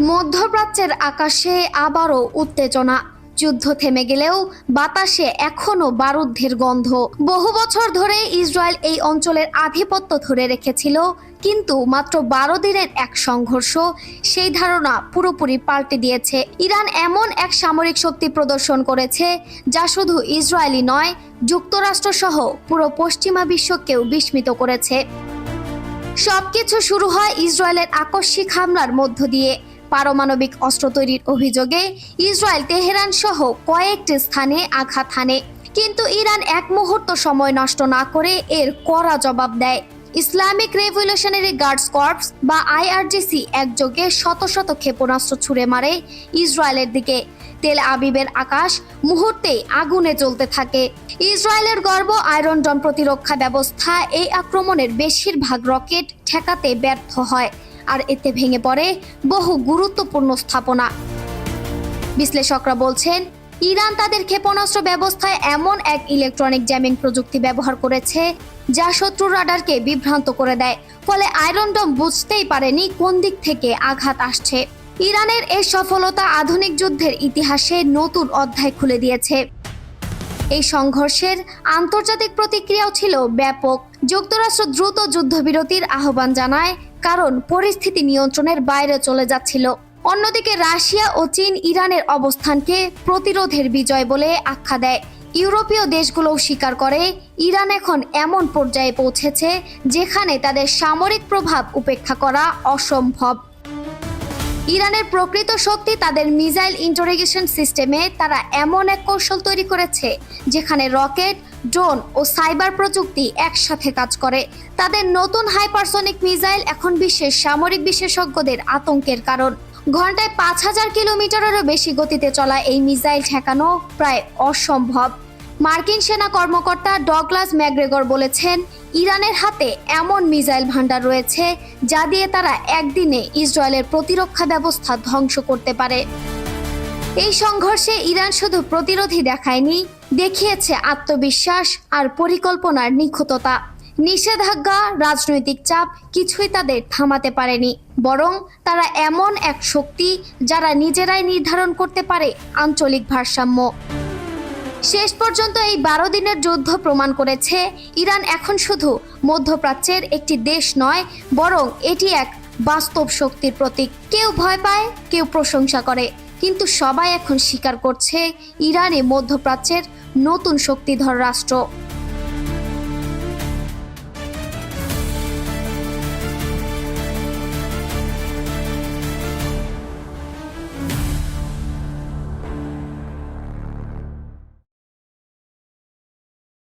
মধ্যপ্রাচ্যের আকাশে আবারও উত্তেজনা। যুদ্ধ থেমে গেলেও বাতাসে এখনও বারুদ্ধের গন্ধ। বহু বছর ধরে ইসরায়েল এই অঞ্চলের আধিপত্য ধরে রেখেছিল, কিন্তু মাত্র বারো দিনের এক সংঘর্ষ সেই ধারণা পুরোপুরি পাল্টে দিয়েছে। ইরান এমন এক সামরিক শক্তি প্রদর্শন করেছে, যা শুধু ইসরায়েলি নয়, যুক্তরাষ্ট্রসহ পুরো পশ্চিমা বিশ্বকেও বিস্মিত করেছে। সবকিছু শুরু হয় ইসরায়েলের আকস্মিক হামলার মধ্য দিয়ে। পারমাণবিক অস্ত্র তৈরির অভিযোগে ইসরায়েল, তেহরান সহ কয়েকটি স্থানে আঘাত হানে। কিন্তু ইরান এক মুহূর্ত সময় নষ্ট না করে এর কড়া জবাব দেয়। ইসলামিক রেভলিউশনারি গার্ডস কর্পস বা আইআরজিসি একযোগে শত শত ক্ষেপণাস্ত্র ছুড়ে মারে ইসরায়েলের দিকে। তেল আবিবের আকাশ মুহূর্তেই আগুনে জ্বলতে থাকে। ইসরায়েলের গর্ব আয়রন ডম প্রতিরক্ষা ব্যবস্থা এই আক্রমণের বেশিরভাগ রকেট ঠেকাতে ব্যর্থ হয়। আর এতে ভেঙে পড়ে বহু গুরুত্বপূর্ণ স্থাপনা। বিশ্লেষকরা বলছেন, ইরান তাদের ক্ষেপণাস্ত্র ব্যবস্থায় এমন এক ইলেকট্রনিক জ্যামিং প্রযুক্তি ব্যবহার করেছে যা শত্রু রাডারকে বিভ্রান্ত করে দেয়, ফলে আয়রন ডম বুঝতেই পারেনি কোন দিক থেকে আঘাত আসছে। ইরানের এই সফলতা আধুনিক যুদ্ধের ইতিহাসে নতুন অধ্যায় খুলে দিয়েছে। এই সংঘর্ষের আন্তর্জাতিক প্রতিক্রিয়াও ছিল ব্যাপক। যুক্তরাষ্ট্র দ্রুত যুদ্ধবিরতির আহ্বান জানায়, কারণ পরিস্থিতি নিয়ন্ত্রণের বাইরে চলে যাচ্ছিল। অন্যদিকে রাশিয়া ও চীন ইরানের অবস্থানকে প্রতিরোধের বিজয় বলে আখ্যা দেয়। ইউরোপীয় দেশগুলোও স্বীকার করে, ইরান এখন এমন পর্যায়ে পৌঁছেছে যেখানে তাদের সামরিক প্রভাব উপেক্ষা করা অসম্ভব। ইরানের প্রকৃত শক্তি তাদের মিসাইল ইন্টারোগেশন সিস্টেমে তারা এমন এক কৌশল তৈরি করেছে, যেখানে রকেট, ড্রোন ও সাইবার প্রযুক্তি একসাথে কাজ করে। তাদের নতুন হাইপারসনিক মিসাইল এখন বিশ্বের সামরিক বিশেষজ্ঞদের আতঙ্কের কারণ। ঘন্টায় পাঁচ হাজার কিলোমিটারেরও বেশি গতিতে চলা এই মিসাইল ঠেকানো প্রায় অসম্ভব। মার্কিন সেনা কর্মকর্তা ডগলাস ম্যাগ্রেগর বলেছেন ইরানের হাতে এমন মিসাইল ভান্ডার রয়েছে যা দিয়ে তারা একদিনে ইসরায়েলের প্রতিরক্ষা ব্যবস্থা ধ্বংস করতে পারে। এই সংঘর্ষে ইরান শুধু প্রতিরোধী দেখায়নি, দেখিয়েছে আত্মবিশ্বাস আর পরিকল্পনার নিখুঁততা। নিষেধাজ্ঞা, রাজনৈতিক চাপ কিছুই তাদের থামাতে পারেনি, বরং তারা এমন এক শক্তি যারা নিজেরাই নির্ধারণ করতে পারে আঞ্চলিক ভারসাম্য। শেষ পর্যন্ত এই বারো দিনের যুদ্ধ প্রমাণ করেছে ইরান এখন শুধু মধ্যপ্রাচ্যের একটি দেশ নয়, বরং এটি এক বাস্তব শক্তির প্রতীক। কেউ ভয় পায়, কেউ প্রশংসা করে, কিন্তু সবাই এখন স্বীকার করছে ইরানে মধ্যপ্রাচ্যের নতুন শক্তিধর রাষ্ট্র।